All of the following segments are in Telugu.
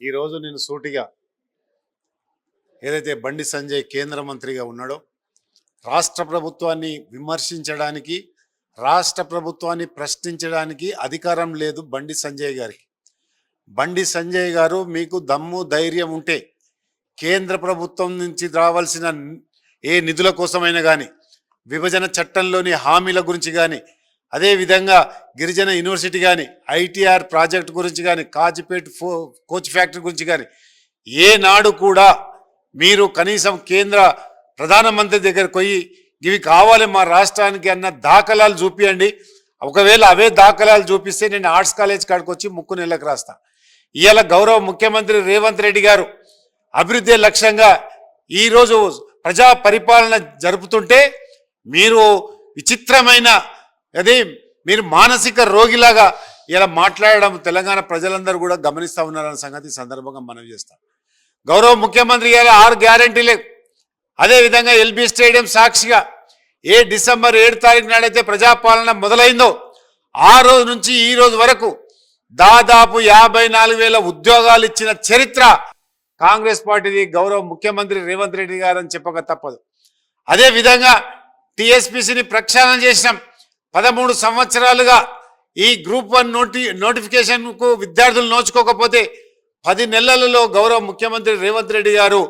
ఈరోజు నేను సూటిగా ఏదైతే బండి సంజయ్ కేంద్ర మంత్రిగా ఉన్నాడో రాష్ట్ర ప్రభుత్వాన్ని విమర్శించడానికి రాష్ట్ర ప్రభుత్వాన్ని ప్రశ్నించడానికి అధికారం లేదు బండి సంజయ్ గారికి. బండి సంజయ్ గారు మీకు దమ్ము ధైర్యం ఉంటే కేంద్ర ప్రభుత్వం నుంచి రావాల్సిన ఏ నిధుల కోసమైనా కానీ విభజన చట్టంలోని హామీల గురించి కానీ అదేవిధంగా గిరిజన యూనివర్సిటీ కానీ ఐటీఆర్ ప్రాజెక్ట్ గురించి కానీ కాజిపేట్ ఫో కోచ్ ఫ్యాక్టరీ గురించి కానీ ఏనాడు కూడా మీరు కనీసం కేంద్ర ప్రధానమంత్రి దగ్గరకు పోయి ఇవి కావాలి మా రాష్ట్రానికి అన్న దాఖలాలు చూపియండి. ఒకవేళ అవే దాఖలాలు చూపిస్తే నేను ఆర్ట్స్ కాలేజ్ కాడికి వచ్చి ముక్కు నెలకు రాస్తా. ఇవాళ గౌరవ ముఖ్యమంత్రి రేవంత్ రెడ్డి గారు అభివృద్ధి లక్ష్యంగా ఈరోజు ప్రజా పరిపాలన జరుపుతుంటే మీరు విచిత్రమైన అదే మీరు మానసిక రోగిలాగా ఇలా మాట్లాడడం తెలంగాణ ప్రజలందరూ కూడా గమనిస్తూ ఉన్నారన్న సంగతి సందర్భంగా మనం చేస్తాం. గౌరవ ముఖ్యమంత్రి గారు ఆరు గ్యారంటీలే అదేవిధంగా ఎల్బీ స్టేడియం సాక్షిగా ఏ డిసెంబర్ ఏడు తారీఖు నాడైతే ప్రజాపాలన మొదలైందో ఆ రోజు నుంచి ఈ రోజు వరకు దాదాపు యాభై నాలుగు వేల ఉద్యోగాలు ఇచ్చిన చరిత్ర కాంగ్రెస్ పార్టీది గౌరవ ముఖ్యమంత్రి రేవంత్ రెడ్డి గారు అని చెప్పక తప్పదు. అదే విధంగా ప్రక్షాళన చేసినాం. పదమూడు సంవత్సరాలుగా ఈ గ్రూప్ వన్ నోటి నోటిఫికేషన్కు విద్యార్థులు నోచుకోకపోతే పది నెలలలో గౌరవ ముఖ్యమంత్రి రేవంత్ రెడ్డి గారు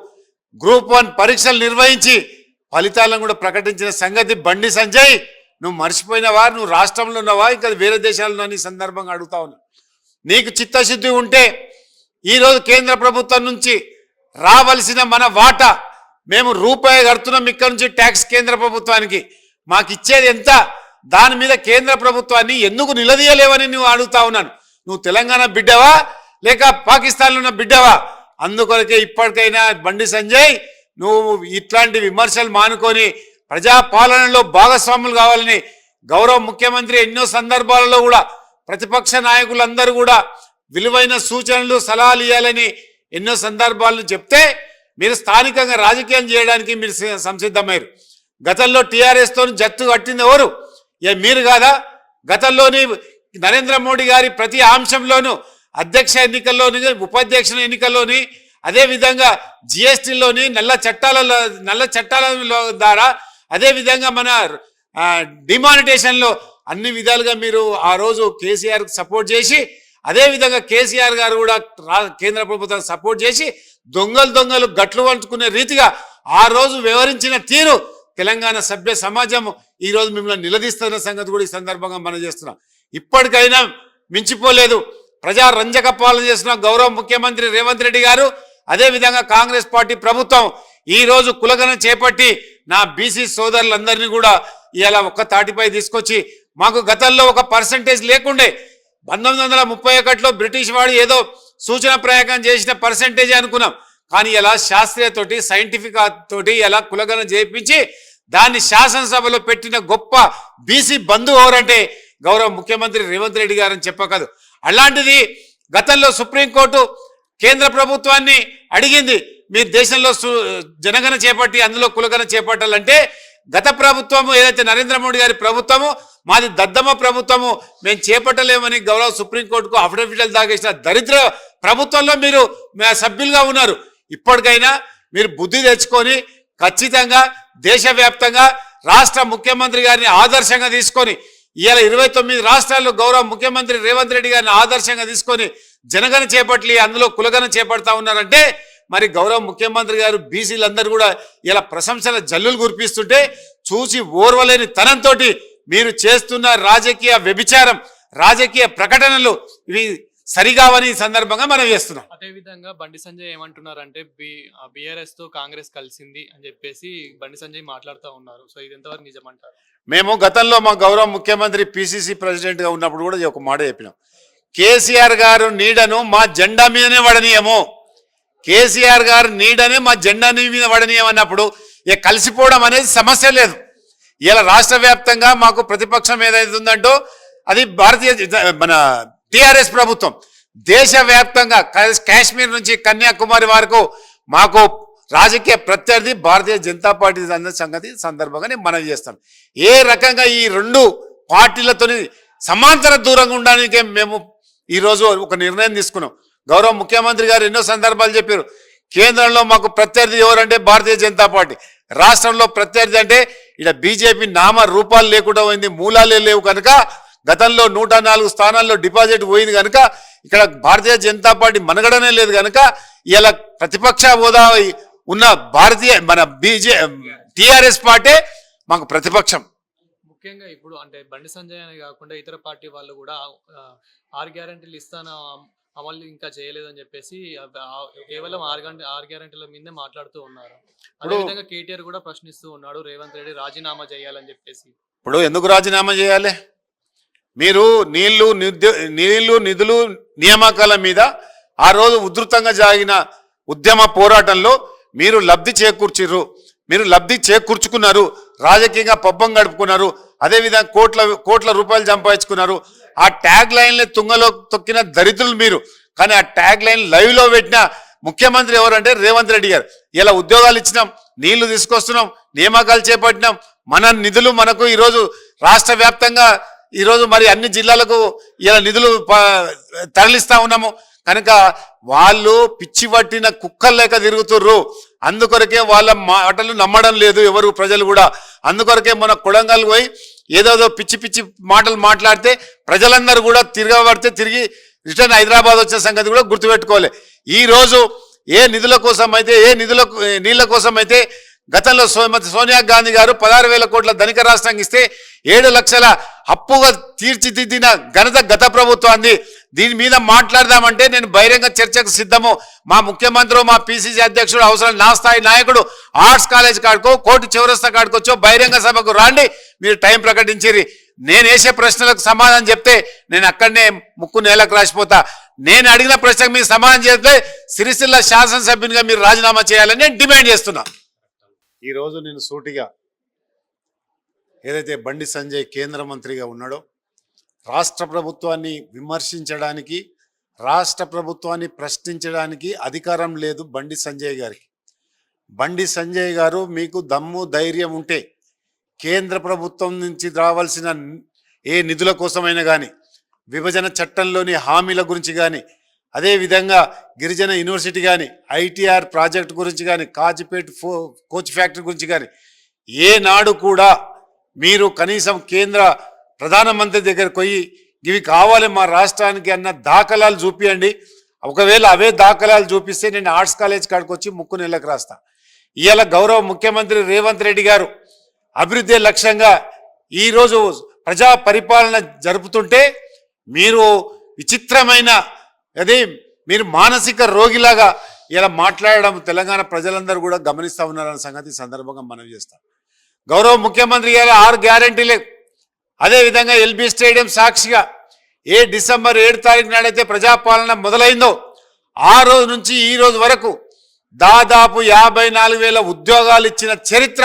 గ్రూప్ వన్ పరీక్షలు నిర్వహించి ఫలితాలను కూడా ప్రకటించిన సంగతి బండి సంజయ్ నువ్వు మర్చిపోయినవా నువ్వు రాష్ట్రంలో ఉన్నవా? ఇంకా వేరే దేశాల్లో నీ సందర్భంగా అడుగుతా ఉన్నా. నీకు చిత్తశుద్ధి ఉంటే ఈరోజు కేంద్ర ప్రభుత్వం నుంచి రావలసిన మన వాటా మేము రూపాయి కడుతున్నాం ఇక్కడ నుంచి ట్యాక్స్ కేంద్ర ప్రభుత్వానికి. మాకు ఇచ్చేది ఎంత? దాని మీద కేంద్ర ప్రభుత్వాన్ని ఎందుకు నిలదీయలేవని నువ్వు అడుగుతా ఉన్నాను. నువ్వు తెలంగాణ బిడ్డవా? లేక పాకిస్తాన్లో ఉన్న బిడ్డవా? అందుకొరకే ఇప్పటికైనా బండి సంజయ్ నువ్వు ఇట్లాంటి విమర్శలు మానుకొని ప్రజాపాలనలో భాగస్వాములు కావాలని గౌరవ ముఖ్యమంత్రి ఎన్నో సందర్భాలలో కూడా ప్రతిపక్ష నాయకులందరూ కూడా విలువైన సూచనలు సలహాలు ఇవ్వాలని ఎన్నో సందర్భాలను చెప్తే మీరు స్థానికంగా రాజకీయం చేయడానికి మీరు సంసిద్ధమయ్యారు. గతంలో టీఆర్ఎస్తో జట్టు జత్తు కట్టింది ఎవరు? ఏ మీరు కాదా? గతంలోని నరేంద్ర మోడీ గారి ప్రతి అంశంలోనూ అధ్యక్ష ఎన్నికల్లోని ఉపాధ్యక్ష ఎన్నికల్లోని అదేవిధంగా జిఎస్టీలోని నల్ల చట్టాల నల్ల చట్టాల ద్వారా అదే విధంగా మన డిమానిటేషన్లో అన్ని విధాలుగా మీరు ఆ రోజు కేసీఆర్ సపోర్ట్ చేసి అదే విధంగా కేసీఆర్ గారు కూడా రా- కేంద్ర ప్రభుత్వం సపోర్ట్ చేసి దొంగలు దొంగలు గట్లు వంచుకునే రీతిగా ఆ రోజు వివరించిన తీరు తెలంగాణ సభ్య సమాజం ఈ రోజు మిమ్మల్ని నిలదీస్తున్న సంగతి కూడా ఈ సందర్భంగా మనం చేస్తున్నాం. ఇప్పటికైనా మించిపోలేదు. ప్రజా రంజక పాలన చేసిన గౌరవ ముఖ్యమంత్రి రేవంత్ రెడ్డి గారు అదే విధంగా కాంగ్రెస్ పార్టీ ప్రభుత్వం ఈరోజు కులగన చేపట్టి నా బీసీ సోదరులందరినీ కూడా ఇలా ఒక్క తాటిపై తీసుకొచ్చి మాకు గతంలో ఒక పర్సంటేజ్ లేకుండే పంతొమ్మిది వందల ముప్పై ఒకటిలో బ్రిటిష్ వాడు ఏదో సూచన ప్రయోగం చేసిన పర్సంటేజ్ అనుకున్నాం. కానీ ఇలా శాస్త్రీయ తోటి సైంటిఫిక్ తోటి ఎలా కులగన చేయించి దాన్ని శాసనసభలో పెట్టిన గొప్ప బీసీ బంధువు ఎవరంటే గౌరవ ముఖ్యమంత్రి రేవంత్ రెడ్డి గారని చెప్పకదు. అలాంటిది గతంలో సుప్రీంకోర్టు కేంద్ర ప్రభుత్వాన్ని అడిగింది మీరు దేశంలో సు- జనగణ చేపట్టి అందులో కులగన చేపట్టాలంటే గత ప్రభుత్వము ఏదైతే నరేంద్ర మోడీ గారి ప్రభుత్వము మాది దద్దమ్మ ప్రభుత్వము మేము చేపట్టలేమని గౌరవ సుప్రీంకోర్టుకు అఫిడవిట్లు దాగేసిన దరిద్ర ప్రభుత్వంలో మీరు సభ్యులుగా ఉన్నారు. ఇప్పటికైనా మీరు బుద్ధి తెచ్చుకొని ఖచ్చితంగా దేశవ్యాప్తంగా రాష్ట్ర ముఖ్యమంత్రి గారిని ఆదర్శంగా తీసుకొని ఇవాళ ఇరవై తొమ్మిది రాష్ట్రాల్లో గౌరవ ముఖ్యమంత్రి రేవంత్ రెడ్డి గారిని ఆదర్శంగా తీసుకొని జనగణ చేపట్లి అందులో కులగన చేపడతా ఉన్నారంటే మరి గౌరవ ముఖ్యమంత్రి గారు బీసీలందరూ కూడా ఇలా ప్రశంసల జల్లులు కురిపిస్తుంటే చూసి ఓర్వలేని తనంతో మీరు చేస్తున్న రాజకీయ వ్యభిచారం రాజకీయ ప్రకటనలు ఇవి సరిగావని ఈ సందర్భంగా మనం చేస్తున్నాం. అదే విధంగా బండి సంజయ్ ఏమంటున్నారంటే బి బీఆర్ఎస్తో కాంగ్రెస్ కలిసింది అని చెప్పేసి బండి సంజయ్ మాట్లాడుతూ ఉన్నారు. సో ఇది ఎంతవరకు నిజమంటారు? మేము గతంలో మా గౌరవ ముఖ్యమంత్రి పిసిసి ప్రెసిడెంట్గా ఉన్నప్పుడు కూడా ఒక మాట చెప్పినాం. కేసీఆర్ గారు నీడను మా జెండా మీదనే వడనీయము కేసీఆర్ గారు నీడనే మా జెండా మీద వడనీయమన్నప్పుడు ఇక కలిసిపోవడం అనేది సమస్య లేదు. ఇలా రాష్ట్ర వ్యాప్తంగా మాకు ప్రతిపక్షం ఏదైతే ఉందంటో అది భారతీయ మన టిఆర్ఎస్ ప్రభుత్వం దేశవ్యాప్తంగా కాశ్మీర్ నుంచి కన్యాకుమారి వరకు మాకు రాజకీయ ప్రత్యర్థి భారతీయ జనతా పార్టీ అన్న సంగతి సందర్భంగా నేను మనవి చేస్తాను. ఏ రకంగా ఈ రెండు పార్టీలతోని సమాంతర దూరంగా ఉండడానికే మేము ఈరోజు ఒక నిర్ణయం తీసుకున్నాం. గౌరవ ముఖ్యమంత్రి గారు ఎన్నో సందర్భాలు చెప్పారు. కేంద్రంలో మాకు ప్రత్యర్థి ఎవరంటే భారతీయ జనతా పార్టీ. రాష్ట్రంలో ప్రత్యర్థి అంటే ఇక్కడ బీజేపీ నామ రూపాలు లేకుండా పోయింది మూలాలే లేవు కనుక గతంలో నూట నాలుగు స్థానాల్లో డిపాజిట్ పోయింది కనుక ఇక్కడ భారతీయ జనతా పార్టీ మనగడనే లేదు కనుక ఇలా ప్రతిపక్ష హోదా ఉన్న భారతీయ మన బీజే టిఆర్ఎస్ పార్టీ మాకు ప్రతిపక్షం. ముఖ్యంగా ఇప్పుడు అంటే బండి సంజయ్ అనే కాకుండా ఇతర పార్టీ వాళ్ళు కూడా ఆరు గ్యారెంటీలు ఇస్తాను అమలు ఇంకా చేయలేదని చెప్పేసి కేవలం ఆరు గంట ఆరు గ్యారెంటీల మీదే మాట్లాడుతూ ఉన్నారు. అదేవిధంగా కేటీఆర్ కూడా ప్రశ్నిస్తూ ఉన్నాడు రేవంత్ రెడ్డి రాజీనామా చేయాలని చెప్పేసి. ఇప్పుడు ఎందుకు రాజీనామా చేయాలి? మీరు నీళ్ళు నీళ్ళు నిధులు నియామకాల మీద ఆ రోజు ఉధృతంగా జరిగిన ఉద్యమ పోరాటంలో మీరు లబ్ధి చేకూర్చిర్రు. మీరు లబ్ధి చేకూర్చుకున్నారు. రాజకీయంగా పబ్బం గడుపుకున్నారు. అదేవిధంగా కోట్ల కోట్ల రూపాయలు సంపాదించుకున్నారు. ఆ ట్యాగ్ లైన్లే తుంగలో తొక్కిన దరిద్రులు మీరు. కానీ ఆ ట్యాగ్ లైన్ లైవ్లో పెట్టిన ముఖ్యమంత్రి ఎవరంటే రేవంత్ రెడ్డి గారు. ఇలా ఉద్యోగాలు ఇచ్చినాం నీళ్ళు తీసుకొస్తున్నాం నియామకాలు చేపట్టినాం. మన నిధులు మనకు ఈరోజు రాష్ట్ర వ్యాప్తంగా ఈరోజు మరి అన్ని జిల్లాలకు ఇలా నిధులు తరలిస్తా ఉన్నాము. కనుక వాళ్ళు పిచ్చి పట్టిన కుక్కలు లేక తిరుగుతుర్రు. అందుకొరకే వాళ్ళ మాటలు నమ్మడం లేదు ఎవరు ప్రజలు కూడా. అందుకొరకే మన కొడంగల్ పోయి ఏదోదో పిచ్చి పిచ్చి మాటలు మాట్లాడితే ప్రజలందరూ కూడా తిరగబడితే తిరిగి రిటర్న్ హైదరాబాద్ వచ్చిన సంగతి కూడా గుర్తుపెట్టుకోవాలి. ఈరోజు ఏ నిధుల కోసం అయితే ఏ నిధుల నీళ్ళ కోసం అయితే గతంలో సో సోనియా గాంధీ గారు పదహారు వేల కోట్ల ధనిక రాష్ట్రానికి ఇస్తే ఏడు లక్షల అప్పుగా తీర్చిదిద్దిన ఘనత గత ప్రభుత్వాన్ని. దీని మీద మాట్లాడదామంటే నేను బహిరంగ చర్చకు సిద్ధము. మా ముఖ్యమంత్రి మా పిసిసి అధ్యక్షుడు అవసరం నా స్థాయి నాయకుడు ఆర్ట్స్ కాలేజ్ కాడుకో కోర్టు చివరస్తా కాడుకొచ్చో బహిరంగ సభకు రాండి. మీరు టైం ప్రకటించిరి నేను వేసే ప్రశ్నలకు సమాధానం చెప్తే నేను అక్కడనే ముక్కు నేలకు రాసిపోతా. నేను అడిగిన ప్రశ్నకు మీరు సమాధానం చెప్తే సిరిసిల్ల శాసనసభ్యునిగా మీరు రాజీనామా చేయాలని నేను డిమాండ్ చేస్తున్నా. ఈరోజు నేను సూటిగా ఏదైతే బండి సంజయ్ కేంద్ర మంత్రిగా ఉన్నాడో రాష్ట్ర ప్రభుత్వాన్ని విమర్శించడానికి రాష్ట్ర ప్రభుత్వాన్ని ప్రశ్నించడానికి అధికారం లేదు బండి సంజయ్ గారికి. బండి సంజయ్ గారు మీకు దమ్ము ధైర్యం ఉంటే కేంద్ర ప్రభుత్వం నుంచి రావాల్సిన ఏ నిధుల కోసమైనా కానీ విభజన చట్టంలోని హామీల గురించి కానీ అదేవిధంగా గిరిజన యూనివర్సిటీ కానీ ఐటీఆర్ ప్రాజెక్ట్ గురించి కానీ కాజిపేట్ ఫో కోచ్ ఫ్యాక్టరీ గురించి కానీ ఏనాడు కూడా మీరు కనీసం కేంద్ర ప్రధానమంత్రి దగ్గరకు పోయి ఇవి కావాలి మా రాష్ట్రానికి అన్న దాఖలాలు చూపియండి. ఒకవేళ అవే దాఖలాలు చూపిస్తే నేను ఆర్ట్స్ కాలేజ్ కాడికి వచ్చి ముక్కు నెలకు రాస్తా. ఇవాళ గౌరవ ముఖ్యమంత్రి రేవంత్ రెడ్డి గారు అభివృద్ధి లక్ష్యంగా ఈరోజు ప్రజా పరిపాలన జరుపుతుంటే మీరు విచిత్రమైన అదే మీరు మానసిక రోగిలాగా ఇలా మాట్లాడడం తెలంగాణ ప్రజలందరూ కూడా గమనిస్తూ ఉన్నారన్న సంగతి సందర్భంగా మనవి చేస్తాం. గౌరవ ముఖ్యమంత్రి గారు ఆరు గ్యారంటీలే అదేవిధంగా ఎల్బీ స్టేడియం సాక్షిగా ఏ డిసెంబర్ ఏడు తారీఖు నాడైతే ప్రజాపాలన మొదలైందో ఆ రోజు నుంచి ఈ రోజు వరకు దాదాపు యాభై నాలుగు వేల ఉద్యోగాలు ఇచ్చిన చరిత్ర